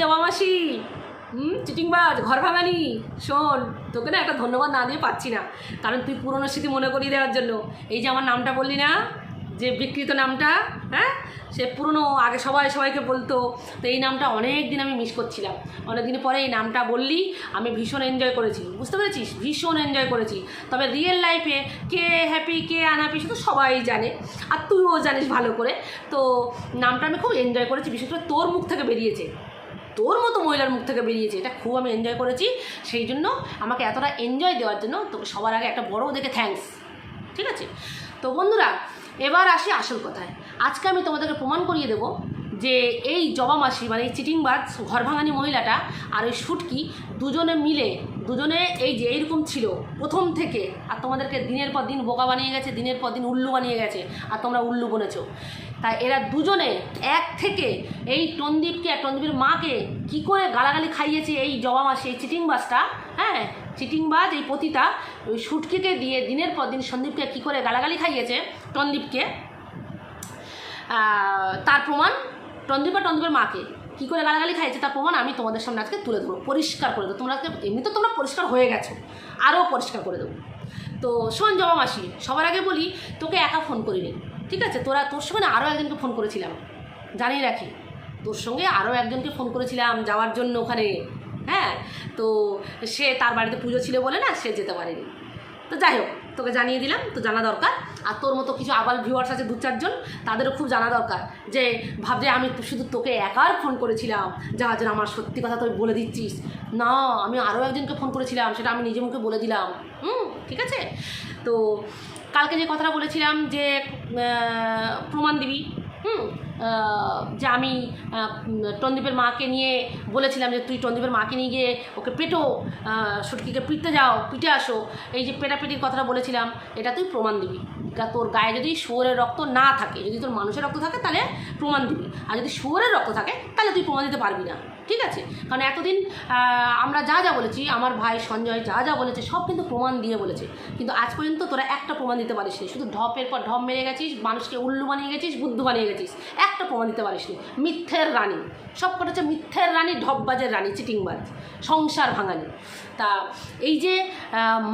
জবা মাসি, হুম, চিটিংবাজ, ঘর ভাঙানি, শোন, তোকে না একটা ধন্যবাদ না দিয়ে পাচ্ছি না। কারণ তুই পুরনো স্মৃতি মনে করিয়ে দেওয়ার জন্য। এই যে আমার নামটা বললি না, যে বিকৃত নামটা হ্যাঁ সে পুরনো, আগে সবাই সবাইকে বলতো। তো এই নামটা অনেক দিন আমি মিস করছিলাম। অনেক দিন পরে এই নামটা বললি, আমি ভীষণ এনজয় করেছি। বুঝতে পেরেছিস? ভীষণ এনজয় করেছি। তবে রিয়েল লাইফে কে হ্যাপি কে আনহ্যাপি শুধু সবাই জানে। আর তুইও জানিস ভালো করে। তো নামটা আমি খুব এনজয় করেছি। বিশেষ করে তোর মুখ থেকে বেরিয়েছে। তোর মতো মহিলার মুখ থেকে বেরিয়েছে, এটা খুব আমি এনজয় করেছি। সেই জন্য আমাকে এতটা এনজয় দেওয়ার জন্য তোকে সবার আগে একটা বড় দেখে থ্যাংকস ঠিক আছে? তো বন্ধুরা, এবার আসি আসল কথায়। আজকে আমি তোমাদেরকে প্রমাণ করিয়ে দেবো যে এই জবা মাসি মানে এই চিটিংবাজ ঘর ভাঙানি মহিলাটা আর ওই শুটকি দুজনে মিলে, দুজনে এই যে এইরকম ছিল প্রথম থেকে, আর তোমাদেরকে দিনের পর দিন বোকা বানিয়ে গেছে, দিনের পর দিন উল্লু বানিয়ে গেছে, আর তোমরা উল্লু বনেছ। তাই এরা দুজনে এক থেকে এই টন্দীপকে আর টন্দীপের মাকে কি করে গালাগালি খাইয়েছে এই জবা মাসি, এই চিটিংবাজটা হ্যাঁ? চিটিংবাজ, এই পতিতা, ওই শুটকিকে দিয়ে দিনের পর দিন সন্দীপকে কী করে গালাগালি খাইয়েছে টন্দীপকে তার প্রমাণ টন্দীপ আর টন্দীপের মাকে কী করে গালাগালি খাইছে তার প্রমাণ আমি তোমাদের সামনে আজকে তুলে দেবো পরিষ্কার করে দেবো। তোমরা এমনি তো তোমরা পরিষ্কার হয়ে গেছো আরও পরিষ্কার করে দেবো। তো শোন জবা মাসি, সবার আগে বলি, তোকে একা ফোন করিনি, ঠিক আছে? তোরা, তোর সঙ্গে আরও একজনকে ফোন করেছিলাম, জানিয়ে রাখি। তোর সঙ্গে আরও একজনকে ফোন করেছিলাম যাওয়ার জন্য ওখানে হ্যাঁ? তো সে তার বাড়িতে পুজো ছিল বলে না সে যেতে পারেনি। তো যাই হোক, তোকে জানিয়ে দিলাম, তো জানা দরকার। আর তোর মতো কিছু আবার ভিউয়ার্স আছে দু চারজন, তাদেরও খুব জানা দরকার যে ভাবছে আমি শুধু তোকে একার ফোন করেছিলাম যার জন্য আমার সত্যি কথা তুই বলে দিচ্ছিস। না, আমি আরও একজনকে ফোন করেছিলাম, সেটা আমি নিজে মুখে বলে দিলাম। হুম, ঠিক আছে? তো কালকে যে কথাটা বলেছিলাম যে প্রমাণ দিবি, হুম যে আমি টন্দীপের মাকে নিয়ে বলেছিলাম যে তুই টন্দীপের মাকে নিয়ে গিয়ে ওকে পেটো সুটকিকে পিটতে যাও, পিটে আসো। এই যে পেটাপিটির কথাটা বলেছিলাম, এটা তুই প্রমাণ দিবি। তোর গায়ে যদি শুয়োরের রক্ত না থাকে, যদি তোর মানুষের রক্ত থাকে, তাহলে প্রমাণ দিবি। আর যদি শুয়োরের রক্ত থাকে, তাহলে তুই প্রমাণ দিতে পারবি না। ঠিক আছে? কারণ এতদিন আমরা যা যা বলেছি, আমার ভাই সঞ্জয় যা যা বলেছে, সব কিন্তু প্রমাণ দিয়ে বলেছে। কিন্তু আজ পর্যন্ত তোরা একটা প্রমাণ দিতে পারিস নি। শুধু ঢপের পর ঢপ মেরে গেছিস, মানুষকে উল্লু বানিয়ে গেছিস, বুদ্ধ বানিয়ে গেছিস। একটা প্রমাণ দিতে পারিস নি। মিথ্যের রানী। সব কটা হচ্ছে মিথ্যের রানী, ঢপবাজের রানী, চিটিংবাজ। সংসার ভাঙানি তা এই যে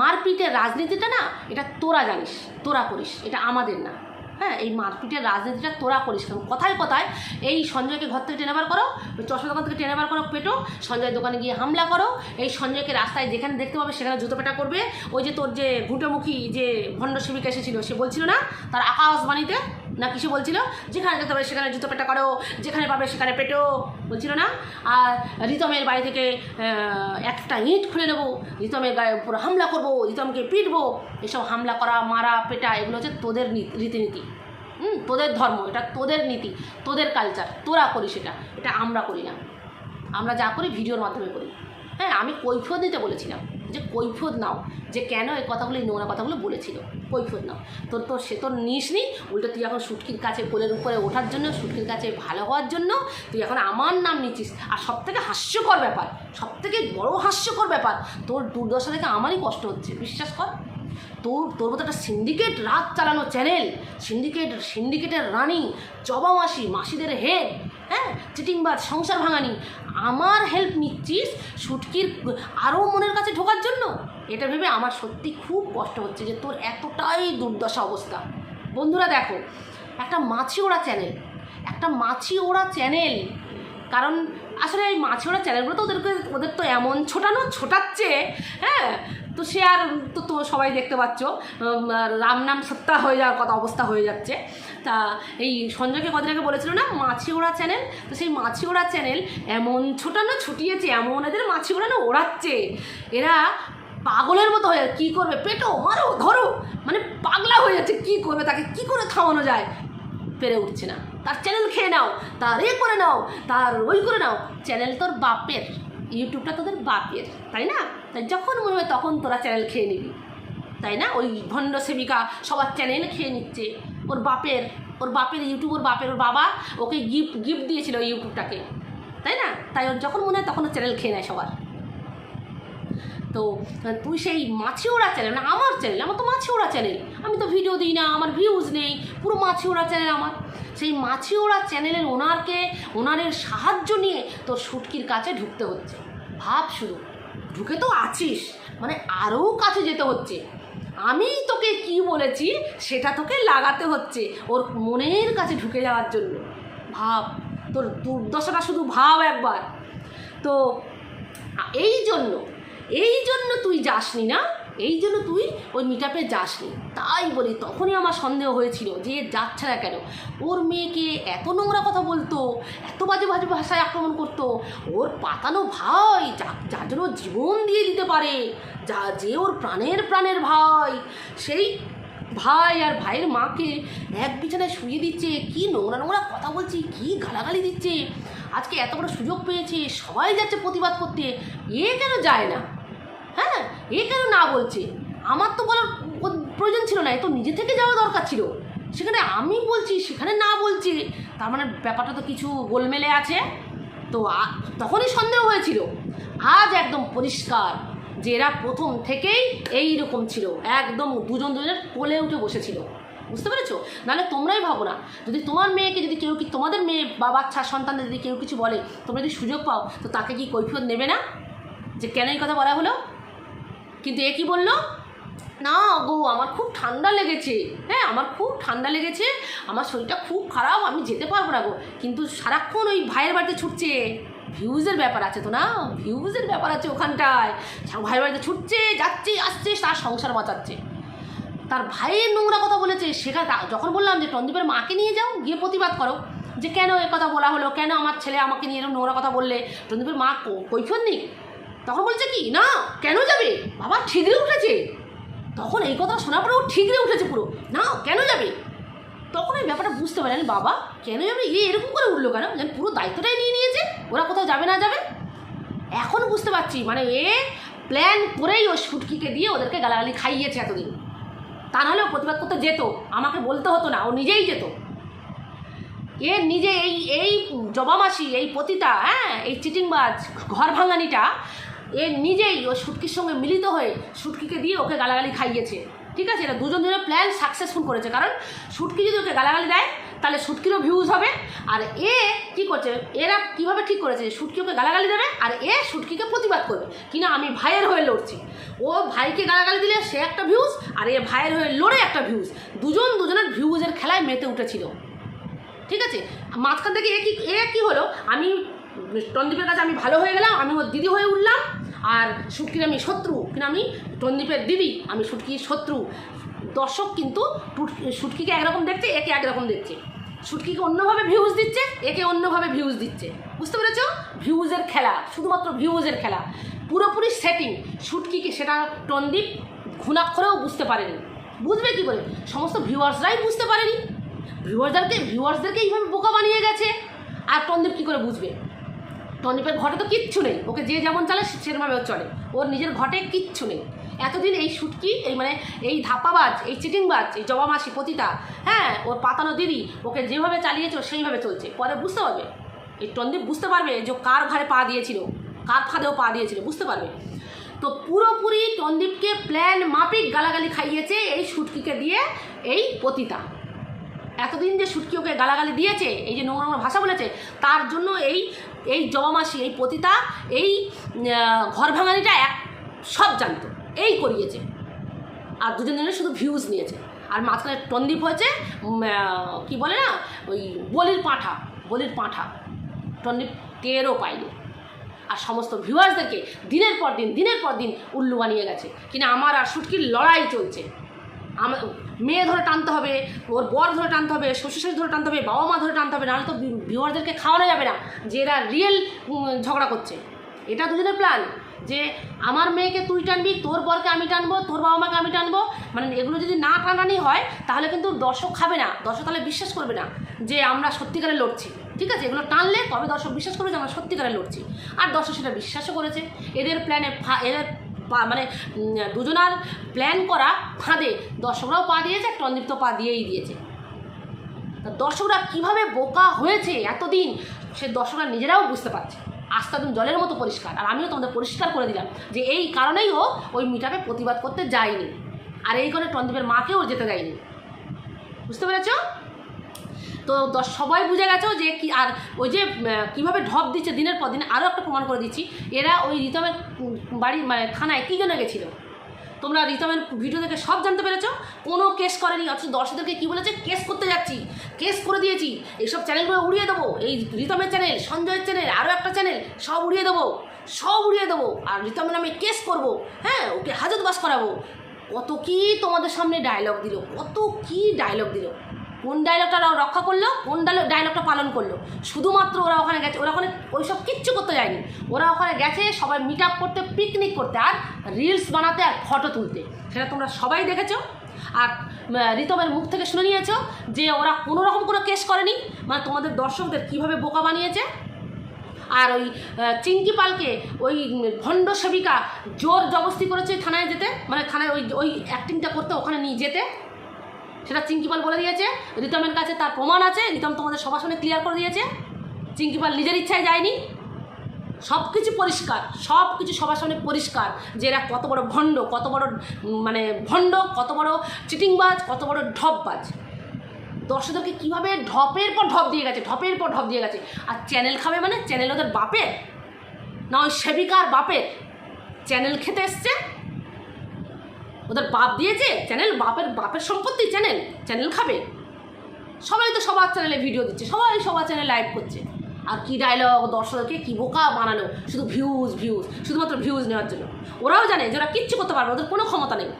মারপিটের রাজনীতিটা না, এটা তোরা জানিস, তোরা করিস। এটা আমাদের না। হ্যাঁ এই মারপিটের রাজনীতিটা তোরা করিস কারণ কথায় কথায় এই সঞ্জয়কে ঘর থেকে টেনে বার করো, চশমা দোকান থেকে টেনে বার করো, পেটো, সঞ্জয়ের দোকানে গিয়ে হামলা করো, এই সঞ্জয়কে রাস্তায় যেখানে দেখতে পাবে সেখানে জুতো পেটা করবে। ওই যে তোর যে ঘুঁটোমুখী যে ভণ্ড সেবিকা এসেছিল, সে বলছিল না, তার আকাশবাণীতে না কিছু বলছিল? যেখানে দেখতে পাবে সেখানে জুতো পেটা করো, যেখানে পাবে সেখানে পেটো, বলছিল না? আর রিতমের বাড়ি থেকে একটা ইঁট খুলে নেব, রিতমের গায়ে পুরো হামলা করব, রিতমকে পিটবো, এসব হামলা করা, মারা, পেটা, এগুলো হচ্ছে তোদের রীতিনীতি। হুম, তোদের ধর্ম, এটা তোদের নীতি, তোদের কালচার তোরা করিস এটা এটা আমরা করি না। আমরা যা করি, ভিডিওর মাধ্যমে করি। হ্যাঁ আমি কৈফিয়ত দিতে বলেছিলাম। যে কৈফিয়ত নাও, যে কেন এই কথাগুলো নোংরা কথাগুলো বলেছিল? কৈফিয়ত নাও। তোর তো, সে তোর নিস নি। উল্টো তুই এখন সুটকির কাছে কোলের উপরে ওঠার জন্য সুটকির কাছে ভালো হওয়ার জন্য, তুই এখন আমার নাম নিচ্ছিস। আর সব থেকে হাস্যকর ব্যাপার সব থেকে বড় হাস্যকর ব্যাপার, তোর দুর্দশা থেকে আমারই কষ্ট হচ্ছে, বিশ্বাস কর। তোর তোর মতো একটা সিন্ডিকেট রাত চালানো চ্যানেল সিন্ডিকেট সিন্ডিকেটের রানী, জবা মাসি, মাসিদের হেড হ্যাঁ চিটিংবাজ, সংসার ভাঙানি। আমার হেল্প নিচ্ছিস সুটকির আরও মনের কাছে ঢোকার জন্য? এটা ভেবে আমার সত্যি খুব কষ্ট হচ্ছে যে তোর এতটাই দুর্দশা অবস্থা। বন্ধুরা দেখো, একটা মাছি ওড়া চ্যানেল একটা মাছি ওড়া চ্যানেল কারণ আসলে এই মাছি ওড়া চ্যানেলগুলো তো ওদেরকে, ওদের তো এমন ছোটানো, ছোটাচ্ছে হ্যাঁ? তো সে আর, তো তো সবাই দেখতে পাচ্ছ রাম নাম সত্তা হয়ে যাওয়ার কথা, অবস্থা হয়ে যাচ্ছে। তা, এই সঞ্জয়কে কদিন আগে বলেছিল না? মাছি ওড়া চ্যানেল তো সেই মাছি ওড়া চ্যানেল এমন ছোটানো ছুটিয়েছে, এমন এদের মাছি ওড়ানো ওড়াচ্ছে। এরা পাগলের মতো হয়ে, কী করবে? পেটো, মারো, ধরো। মানে পাগলা হয়ে যাচ্ছে, কী করবে তাকে? কী করে থামানো যায়? পেরে উঠছে না। তার চ্যানেল খেয়ে নাও, তার এ করে নাও, তার ওই করে নাও। চ্যানেল তোর বাপের ইউটিউবটা তোদের বাপের, তাই না? তাই যখন মনে হয় তখন তোরা চ্যানেল খেয়ে নিবি। তাই না? ওই ভণ্ড সেবিকা সবার চ্যানেল খেয়ে নিচ্ছে। ওর বাপের ওর বাপের ইউটিউব ওর বাপের ওর বাবা ওকে গিফট গিফট দিয়েছিল ইউটিউবটাকে তাই না? তাই ওর যখন মনে হয় তখন ও চ্যানেল খেয়ে নেয় সবার। তো, তুই সেই মাছি ওড়া চ্যানেল মানে আমার চ্যানেল আমার তো মাছি ওড়া চ্যানেল আমি তো ভিডিও দিই না, আমার ভিউজ নেই, পুরো মাছি ওড়া চ্যানেল আমার। সেই মাছি ওড়া চ্যানেলের ওনারকে, ওনারের সাহায্য নিয়ে তোর শুটকির কাছে ঢুকতে হচ্ছে। ভাব শুধু, ঢুকে তো আছিস মানে আরও কাছে যেতে হচ্ছে। আমি তোকে কি বলেছি সেটা তোকে লাগাতে হচ্ছে ওর মনের কাছে ঢুকে যাওয়ার জন্য। ভাব, তোর দুর্দশাটা শুধু ভাব একবার। তো, এই জন্য এই জন্য তুই যাসনি না? এই জন্য তুই ওই মিটাপে যাসনি। তাই বলি, তখনই আমার সন্দেহ হয়েছিল যে যাচ্ছে না কেন? ওর মেয়েকে এত নোংরা কথা বলতো, এত বাজে বাজে ভাষায় আক্রমণ করতো, ওর পাতানো ভাই যা, যার জন্য জীবন দিয়ে দিতে পারে। যা যে ওর প্রাণের প্রাণের ভাই, সেই ভাই আর ভাইয়ের মাকে এক বিছানায় শুয়ে দিচ্ছে। কি নোংরা নোংরা কথা বলছে, কি গালাগালি দিচ্ছে। আজকে এত বড় সুযোগ পেয়েছে, সবাই যাচ্ছে প্রতিবাদ করতে। এ কেন যায় না? হ্যাঁ এ কেন না বলছে? আমার তো বলার প্রয়োজন ছিল না, এ তো নিজে থেকে যাওয়া দরকার ছিল। সেখানে আমি বলছি, সেখানে না বলছি। তার মানে ব্যাপারটা তো কিছু গোলমেলে আছে। তো তখনই সন্দেহ হয়েছিল। আজ একদম পরিষ্কার। যে এরা প্রথম থেকেই এই রকম ছিল, একদম দুজন দুজনের কোলে উঠে বসেছিল। বুঝতে পেরেছ? নাহলে তোমরাই ভাবো না, যদি তোমার মেয়েকে যদি কেউ কি, তোমাদের মেয়ে বা বাচ্চা, সন্তানদের যদি কেউ কিছু বলে, তোমরা যদি সুযোগ পাও, তো তাকে কি কৈফিয়ত নেবে না? যে কেন এই কথা বলা হলো? কিন্তু এ কি বলল? না গো, আমার খুব ঠান্ডা লেগেছে। হ্যাঁ আমার খুব ঠান্ডা লেগেছে, আমার শরীরটা খুব খারাপ, আমি যেতে পারব না গো। কিন্তু সারাক্ষণ ওই ভাইয়ের বাড়িতে ছুটছে। ভিউজের ব্যাপার আছে তো না? ভিউজের ব্যাপার আছে ওখানটায়। ভাই বাড়িতে ছুটছে, যাচ্ছে, আসছে, তার সংসার বাঁচাচ্ছে। তার ভাইয়ের নোংরা কথা বলেছে, সেখানে যখন বললাম যে, টন্দীপের মাকে নিয়ে যাও, গিয়ে প্রতিবাদ করো। যে, কেন এ কথা বলা হলো? কেন আমার ছেলে আমাকে নিয়ে এরকম নোংরা কথা বললে? টন্দীপের মা কৈফিয়ত নেই? তখন বলছে কি, না, কেন যাবে? বাবা ঠিকরে উঠেছে। তখন এই কথা শোনার পরে ও ঠিকরে উঠেছে পুরো। না, কেন যাবে? তখন এই ব্যাপারটা বুঝতে পারেন বাবা, কেন আমি এ এরকম করে উঠল কেন? যেন পুরো দায়িত্বটাই নিয়ে নিয়েছে, ওরা কোথাও যাবে না যাবে। এখন বুঝতে পারছি মানে এ প্ল্যান করেই ও সুটকিকে দিয়ে ওদেরকে গালাগালি খাইয়েছে এতদিন। তা নাহলে ও প্রতিবাদ করতে যেত, আমাকে বলতে হতো না, ও নিজেই যেত। এ নিজে এই এই জবামাসি এই পতিতা হ্যাঁ এই চিটিংবাজ ঘর ভাঙানিটা এ নিজেই ও সুটকির সঙ্গে মিলিত হয়ে সুটকিকে দিয়ে ওকে গালাগালি খাইয়েছে। ঠিক আছে এটা দুজন দুজনের প্ল্যান সাকসেসফুল করেছে। কারণ সুটকি যদি ওকে গালাগালি দেয়, তাহলে সুটকিরও ভিউজ হবে। আর এ কি করছে? এরা কীভাবে ঠিক করেছে? সুটকি ওকে গালাগালি দেবে আর এ সুটকিকে প্রতিবাদ করবে। কিনা আমি ভাইয়ের হয়ে লড়ছি। ও ভাইকে গালাগালি দিলে সে একটা ভিউজ আর এ ভাইয়ের হয়ে লড়ে একটা ভিউজ দুজন দুজনের ভিউজের খেলায় মেতে উঠেছিল। ঠিক আছে? মাঝখান থেকে এ কি, এ কী হলো? আমি, টন্দীপের কাছে আমি ভালো হয়ে গেলাম, আমি ওর দিদি হয়ে উঠলাম। আর সুটকির আমি শত্রু, কিন্তু আমি টন্দীপের দিদি, আমি সুটকির শত্রু। দর্শক কিন্তু সুটকিকে একরকম দেখছে, একে একরকম দেখছে। সুটকিকে অন্যভাবে ভিউজ দিচ্ছে, একে অন্যভাবে ভিউজ দিচ্ছে। বুঝতে পেরেছ? ভিউজের খেলা, শুধুমাত্র ভিউজের খেলা। পুরোপুরি সেটিং সুটকিকে সেটা টন্দীপ ঘুণাক্ষরেও বুঝতে পারেনি। বুঝবে কী করে? সমস্ত ভিউয়ার্সরাই বুঝতে পারেনি। ভিউয়ার্সদেরকে ভিউয়ার্সদেরকে এইভাবে বোকা বানিয়ে গেছে। আর টন্দীপ কী করে বুঝবে? টন্দীপের ঘটে তো কিচ্ছু নেই। ওকে যে যেমন চলে ও চলে। ওর নিজের ঘটে কিচ্ছু নেই। এতদিন এই শুটকি এই মানে এই ধাপ্পাবাজ, এই চিটিংবাজ, এই জবামাসি পতিতা হ্যাঁ ওর পাতানো দিদি, ওকে যেভাবে চালিয়েছে সেইভাবে চলছে। পরে বুঝতে পারবে? এই টন্দীপ বুঝতে পারবে যে কার ঘাড়ে পা দিয়েছিল, কার ফাঁদেও পা দিয়েছিল, বুঝতে পারবে? তো পুরোপুরি টন্দীপকে প্ল্যান মাফিক গালাগালি খাইয়েছে এই শুটকিকে দিয়ে এই পতিতা। এতদিন যে সুটকি ওকে গালাগালি দিয়েছে, এই যে নোংরা ভাষা বলেছে, তার জন্য এই এই জবামাসি এই পতিতা, এই ঘর ভাঙানিটা এক, সব জানতো। এই করিয়েছে। আর দুজন জনের শুধু ভিউজ নিয়েছে। আর মাঝখানে টন্দীপ হয়েছে কি বলে না, ওই বলির পাঁঠা বলির পাঁঠা। টন্দীপ টেরও পায়নি। আর সমস্ত ভিউয়ার্সদেরকে দিনের পর দিন, দিনের পর দিন উল্লু বানিয়ে গেছে। কিনা আমার আর সুটকির লড়াই চলছে। আমার মেয়ে ধরে টানতে হবে, ওর বর ধরে টানতে হবে, শ্বশুর ধরে টানতে হবে, বাবা মা ধরে টানতে হবে, নাহলে তো ভিউয়ারদেরকে খাওয়ানো যাবে না যে এরা রিয়েল ঝগড়া করছে। এটা দুজনের প্ল্যান যে আমার মেয়েকে তুই টানবি, তোর বরকে আমি টানবো, তোর বাবা মাকে আমি টানবো মানে এগুলো যদি না টানানি হয়, তাহলে কিন্তু দর্শক খাবে না, দর্শক তাহলে বিশ্বাস করবে না যে আমরা সত্যিকারে লড়ছি। ঠিক আছে? এগুলো টানলে তবে দর্শক বিশ্বাস করবে যে আমরা সত্যিকারে লড়ছি। আর দর্শক সেটা বিশ্বাসও করেছে। এদের প্ল্যানে এদের মানে দুজনার প্ল্যান করা ফাঁদে। দর্শকরাও পা দিয়েছে টন্দীপ তো পা দিয়েই দিয়েছে। দর্শকরা কীভাবে বোকা হয়েছে এতদিন, সে দর্শকরা নিজেরাও বুঝতে পারছে। আস্তা তুমি জলের মতো পরিষ্কার। আর আমিও তোমাদের পরিষ্কার করে দিলাম যে এই কারণেই ও ওই মিটাপে প্রতিবাদ করতে যায়নি। আর এই কারণে টন্দীপের মাকেও যেতে দেয়নি। বুঝতে পেরেছ? তো সবাই বুঝে গেছো যে কি, আর ওই যে কীভাবে ঢপ দিচ্ছে দিনের পর দিন আরও একটা প্রমাণ করে দিচ্ছি। এরা ওই রিতমের বাড়ি মানে থানায় কী জন্য গেছিল। তোমরা রিতমের ভিডিও দেখে সব জানতে পেরেছ? কোনো কেস করেনি, অথচ দর্শকদেরকে কী বলেছে? কেস করতে যাচ্ছি, কেস করে দিয়েছি। এইসব চ্যানেলগুলো উড়িয়ে দেবো। এই রিতমের চ্যানেল, সঞ্জয়ের চ্যানেল আরও একটা চ্যানেল, সব উড়িয়ে দেবো। সব উড়িয়ে দেবো। আর রিতমের নামে কেস করব। হ্যাঁ ওকে হাজতবাস করাবো। কত কি তোমাদের সামনে ডায়লগ দিল, কত কি ডায়লগ দিল। কোন ডায়লগটা রক্ষা করল, কোন ডায়লগ ডায়লগটা পালন করল। শুধুমাত্র ওরা ওখানে গেছে, ওরা ওখানে ওইসব কিচ্ছু করতে যায়নি। ওরা ওখানে গেছে সবাই মিট আপ করতে পিকনিক করতে, আর রিলস বানাতে আর ফটো তুলতে। সেটা তোমরা সবাই দেখেছ। আর রিতমের মুখ থেকে শুনে নিয়েছো যে ওরা কোনো রকম কোনো কেস করেনি। মানে তোমাদের দর্শকদের কীভাবে বোকা বানিয়েছে। আর ওই চিঙ্কি পালকে ওই ভণ্ড সেবিকা জোর জবস্তি করেছে থানায় যেতে। মানে থানায় ওই ওই অ্যাক্টিংটা করতে ওখানে নিয়ে যেতে। সেটা চিঙ্কিপাল বলে দিয়েছে রিতমের কাছে তার প্রমাণ আছে, রিতম তোমাদের সবার সামনে ক্লিয়ার করে দিয়েছে। চিঙ্কিপাল নিজের ইচ্ছায় যায়নি। সব কিছু পরিষ্কার সব কিছু সবার সামনে পরিষ্কার, যে এরা কত বড় ভণ্ড, কত বড় মানে ভণ্ড, কত বড় চিটিংবাজ, কত বড় ঢপবাজ। দর্শকদেরকে কীভাবে ঢপের পর ঢপ দিয়ে গেছে, ঢপের পর ঢপ দিয়ে গেছে। আর চ্যানেল খাবে মানে চ্যানেল ওদের বাপের, না ওই সেবিকার বাপের। চ্যানেল খেতে এসছে ওদের বাপ দিয়েছে চ্যানেল বাপের বাপের সম্পত্তি চ্যানেল চ্যানেল খাবে। সবাই তো সবার চ্যানেলে ভিডিও দিচ্ছে, সবাই সবার চ্যানেলে লাইভ করছে। আর কী ডায়লগ দর্শকদেরকে কী বোকা বানানো, শুধু ভিউজ ভিউজ শুধুমাত্র ভিউজ নেওয়ার জন্য। ওরাও জানে যে ওরা কিচ্ছু করতে পারবে ওদের কোনো ক্ষমতা নেই।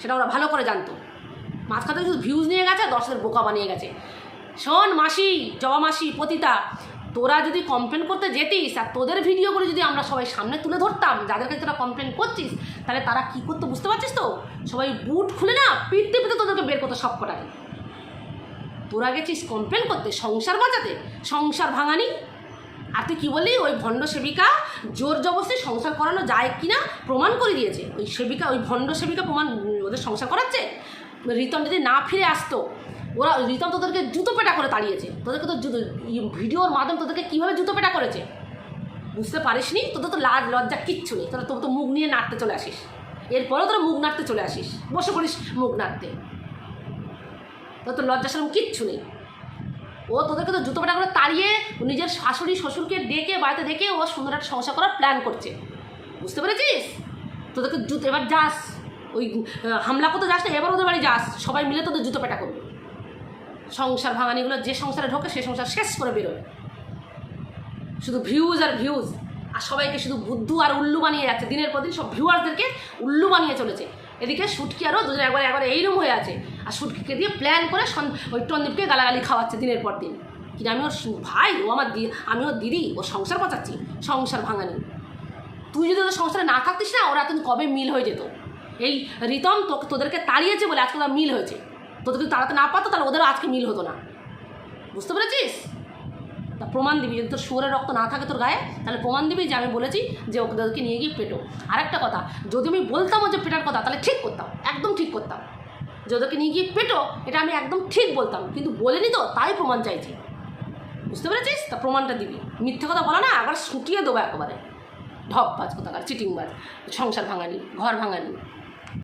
সেটা ওরা ভালো করে জানতো। মাঝখান শুধু ভিউজ নিয়ে গেছে আর দর্শকদের বোকা বানিয়ে গেছে। শোন মাসি, জবা মাসি, পতিতা তোরা যদি কমপ্লেন করতে যেতিস আর তোদের ভিডিও করে যদি আমরা সবাই সামনে তুলে ধরতাম, যাদের কাছে তোরা কমপ্লেন করছিস, তাহলে তারা কী করতো বুঝতে পারছিস তো? সবাই বুট খুলে না পিটতে পিটতে তোদেরকে বের করতো সব কটাকে তোরা গেছিস কমপ্লেন করতে সংসার বাঁচাতে, সংসার ভাঙানি। আর তুই কী বললি? ওই ভণ্ড সেবিকা জোর জবস্তি সংসার করানো যায় কি না প্রমাণ করে দিয়েছে। ওই সেবিকা, ওই ভণ্ড সেবিকা প্রমাণ ওদের সংসার করাচ্ছে? রিতম যদি না ফিরে আসতো ওরা রিতম তোদেরকে জুতো পেটা করে তাড়িয়েছে। তোদেরকে তো ভিডিওর মাধ্যমে তোদেরকে কীভাবে জুতো পেটা করেছে? বুঝতে পারিস নি তোদের তো লাজ লজ্জা কিচ্ছু নেই। তোরা তো তো মুখ নিয়ে নাড়তে চলে আসিস। এরপরেও তোরা মুখ নাড়তে চলে আসিস। বসে পড়িস মুখ নাড়তে। তোর তো লজ্জা সেরকম কিচ্ছু নেই। ও তোদেরকে তো জুতো পেটা করে তাড়িয়ে নিজের শাশুড়ি, শ্বশুরকে ডেকে বাড়িতে ডেকে ও সুন্দর একটা সংসার করার প্ল্যান করছে। বুঝতে পেরেছিস? তোদেরকে জুতো, এবার যাস। ওই হামলা করতে যাস না, এবার ওদের বাড়ি যাস। সবাই মিলে তোদের জুতো পেটা করবে। সংসার ভাঙানিগুলো যে সংসারে ঢোকে সে সংসার শেষ করে বেরোয়। শুধু ভিউজ আর ভিউজ আর সবাইকে শুধু বুদ্ধু আর উল্লু বানিয়ে যাচ্ছে। দিনের পর দিন সব ভিউয়ারদেরকে উল্লু বানিয়ে চলেছে। এদিকে শুটকি আরও দুজন একবার একবার এইরকম হয়ে আছে। আর শুটকিকে দিয়ে প্ল্যান করে ওই টন্দীপকে গালাগালি খাওয়াচ্ছে দিনের পর দিন। কিন্তু আমি ওর ভাই, ও আমার দি আমি ওর দিদি, ও সংসার বাঁচাচ্ছি, সংসার ভাঙানি। তুই যদি ওদের সংসারে না থাকতিস না, ওরা তুমি কবে মিল হয়ে যেত? এই রিতম তোদেরকে তাড়িয়েছে বলে আজকে ওরা মিল হয়েছে। তোদের যদি তাড়াতে না পারতো, তাহলে ওদেরও আজকে মিল হতো না। বুঝতে পেরেছিস? তা প্রমাণ দিবি, যদি তোর শুয়োরের রক্ত না থাকে তোর গায়ে, তাহলে প্রমাণ দিবি যে আমি বলেছি যে ওদেরকে নিয়ে গিয়ে পেটো। আর একটা কথা, যদি আমি বলতাম যে পেটার কথা, তাহলে ঠিক করতাম, একদম ঠিক করতাম। যে ওদেরকে নিয়ে গিয়ে পেটো, এটা আমি একদম ঠিক বলতাম, কিন্তু বলিনি তো, তাই প্রমাণ চাইছি। বুঝতে পেরেছিস? তা প্রমাণটা দিবি। মিথ্যে কথা বলা না, আবার শুটিয়ে দেবো একেবারে। ঢপবাজ কোথাকার, চিটিংবাজ, সংসার ভাঙানি, ঘর ভাঙানি।